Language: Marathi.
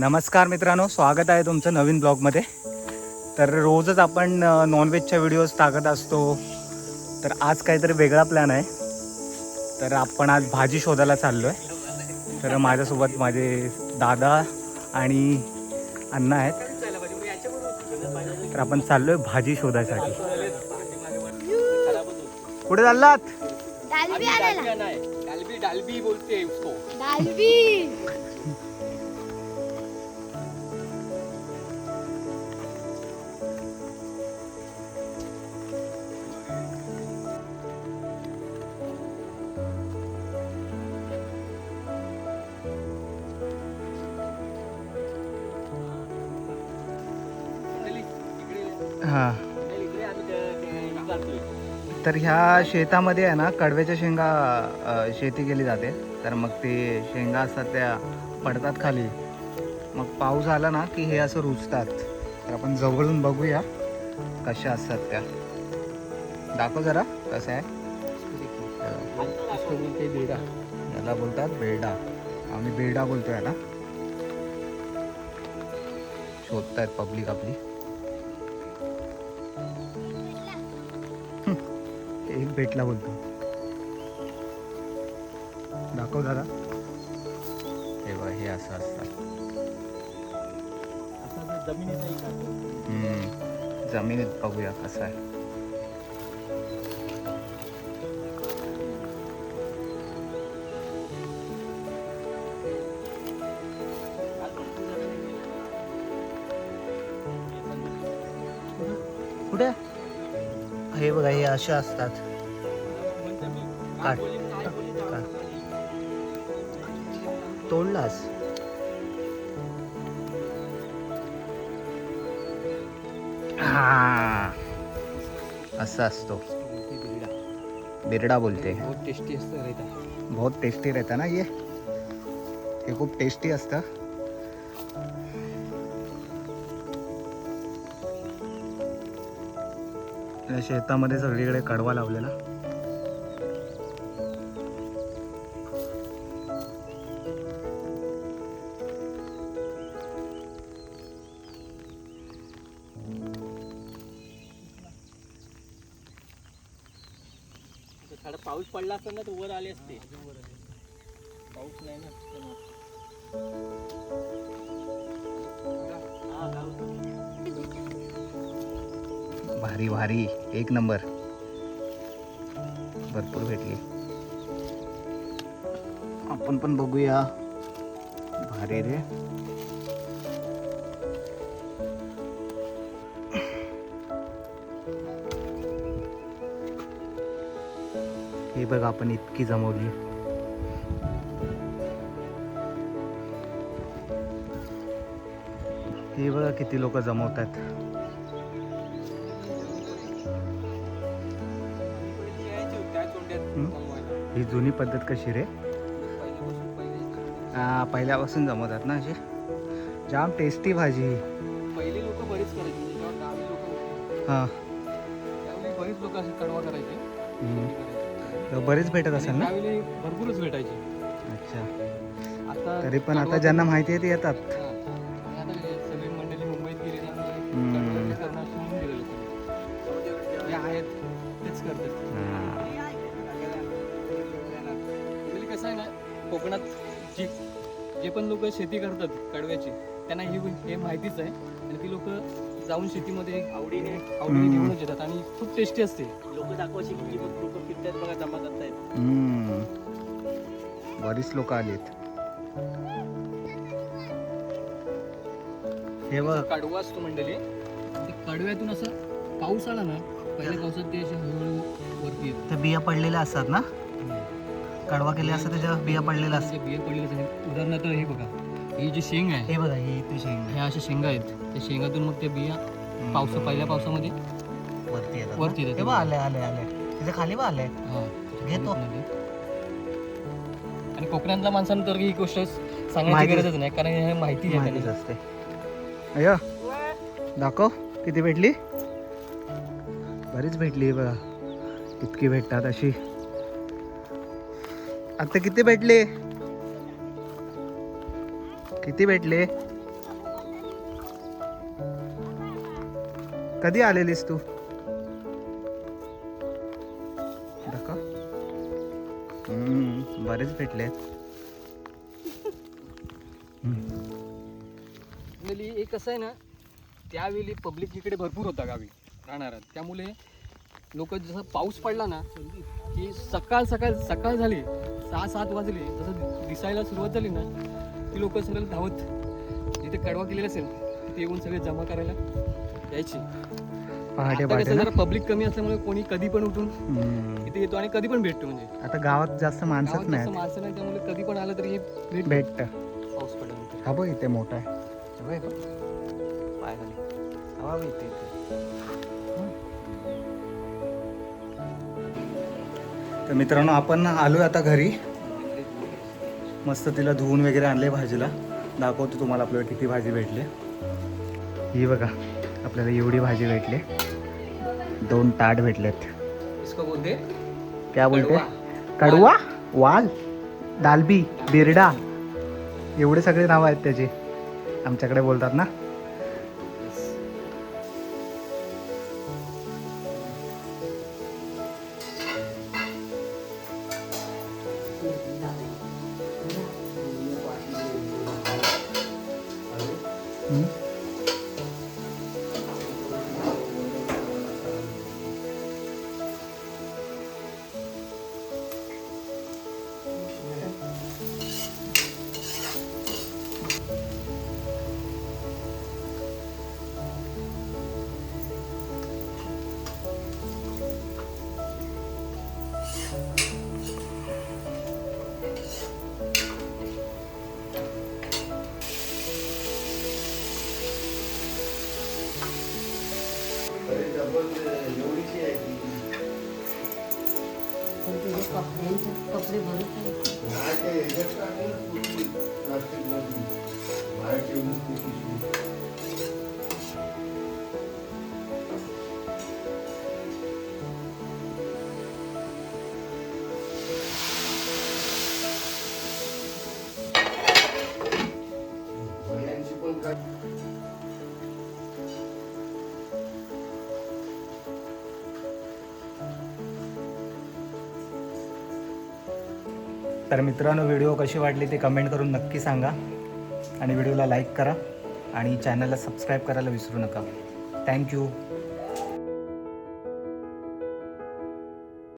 नमस्कार मित्रांनो स्वागत आहे तुमचं नवीन ब्लॉगमध्ये. तर रोजच आपण नॉनव्हेजच्या व्हिडिओज टाकत असतो. तर आज काहीतरी वेगळा प्लॅन आहे. तर आपण आज भाजी शोधायला चाललो आहे तर माझ्यासोबत माझे दादा आणि अण्णा आहेत. तर आपण चाललो आहे भाजी शोधायसाठी. कुठे चाललात? डालबी बोलते हां. तर ह्या शेतामध्ये आहे ना कडव्याच्या शेंगा अ, शेती केली जाते. तर मग ते शेंगा असतात त्या पडतात खाली. मग पाऊस आला ना की हे असं रुजतात. तर आपण जवळून बघूया कशा असतात त्या. दाखव जरा कसं आहे. बेडा याला बोलतात बेडा. आम्ही बेडा बोलतोय शोधत शोधतायत पब्लिक आपली. एक भेटला बोलतो दाखव दादा. हे बघ हे असं असतात जमिनीत बघूया कसं आहे. कुठे? हे बघा हे असे असतात. काट. तोडलास हा. असं असतो. बिरडा बोलते. बहुत टेस्टी असतं. बहुत टेस्टी रहता ना ये. हे खूप टेस्टी असतं. या शेतामध्ये सगळीकडे कडवा लावलेला. पाऊस पडला असता ना तर वर आले असते. पाऊस नाही ना. भारी भारी. एक नंबर. भरपूर भेटली. आपण पण बघूया. भारी रे. हे बघ आपण इतकी जमवली. हे बघा किती लोक जमवतात. जुनी पद्धत कशी रे? पहिल्यापासून जमवतात ना अशी? जाम टेस्टी भाजी. ही. पहिली लोक बरीच करायची हा. बरीच लोक असे कडवा करायचे. हम्म. करायचे. तर बरेच भेटत असेल ना? भरपूरच भेटायचे. अच्छा. तरी पण आता ज्यांना माहिती आहे ते येतात. कोकणात जी जे पण लोक शेती करतात कडव्याची त्यांना ही हे माहितीच आहे. आणि ती लोक जाऊन शेतीमध्ये आवडीने आवडीने. घेऊनच येतात आणि खूप टेस्टी असते. लोक दाखवायची की मग लोक फिरतात बघा जमा करतायत. बरीच लोक आलीत. हे बघ. कडवा असतो मंडळी. कडव्यातून असं पाऊस आला ना पहिल्या पावसात ते असे हळूहळू वरती येतात. त्या बिया पडलेल्या असतात ना? कडवा केले असतात त्याच्या बिया पडलेल्या असतात बिया पडलेले आहेत उदाहरणार्थ हे बघा ही जी शेंग आहे हे बघा ही इथे शेंग ह्या अशा शेंगा आहेत. त्या शेंगातून मग त्या बिया. पावस पहिल्या पावसामध्ये वरती येतात वरती? येतात. हे बघ आले आले आले. तिथे खाली बघ आले. हा, घेतो. आणि कोकणातल्या माणसांना तर ही गोष्ट सांगायची गरजच नाही कारण हे माहिती. असते. अय दाखव किती भेटली? बरीच भेटली बघा. इतकी भेटतात अशी. आता किती भेटले? किती भेटले? कधी आलेलीस तू? बरेच भेटले. एक कसं आहे ना त्यावेळी पब्लिक इकडे भरपूर होता गावी राहणार. त्यामुळे लोक जसं पाऊस पडला ना की सकाळ सकाळ सकाळ झाली सहा सात वाजले. जसं दिसायला सुरुवात झाली ना ती लोक सगळं धावत. जिथे कडवा केलेला असेल तिथे येऊन सगळे जमा करायला यायची. जरा पब्लिक कमी असल्यामुळे कोणी कधी पण उठून. इथे येतो आणि कधी पण भेटतो म्हणजे. आता गावात जास्त जास्त नाही माणसं नाही त्यामुळे कधी पण आलं तरी हे भेट भेटत पडल्यानंतर हा बघ इथे मोठा आहे. पाय खाली. हवा इथे. तर मित्रांनो आपण आलोय आता घरी. मस्त तिला धुवून वगैरे आणले भाजीला. दाखवतो तुम्हाला आपल्याला किती भाजी भेटली. ही बघा आपल्याला एवढी भाजी भेटली. दोन ताट भेटलेत. इसको बोलते? क्या बोलते? कडवा. कडवा? वाल? दालबी बिरडा. एवढे सगळे नाव आहेत त्याचे. आमच्याकडे बोलतात ना. म्हणजे कपडे भरून तर मित्रांनो व्हिडिओ कशी वाटली ते कमेंट करून नक्की सांगा. आणि व्हिडिओला लाईक करा आणि चॅनलला सबस्क्राईब करायला विसरू नका. थँक्यू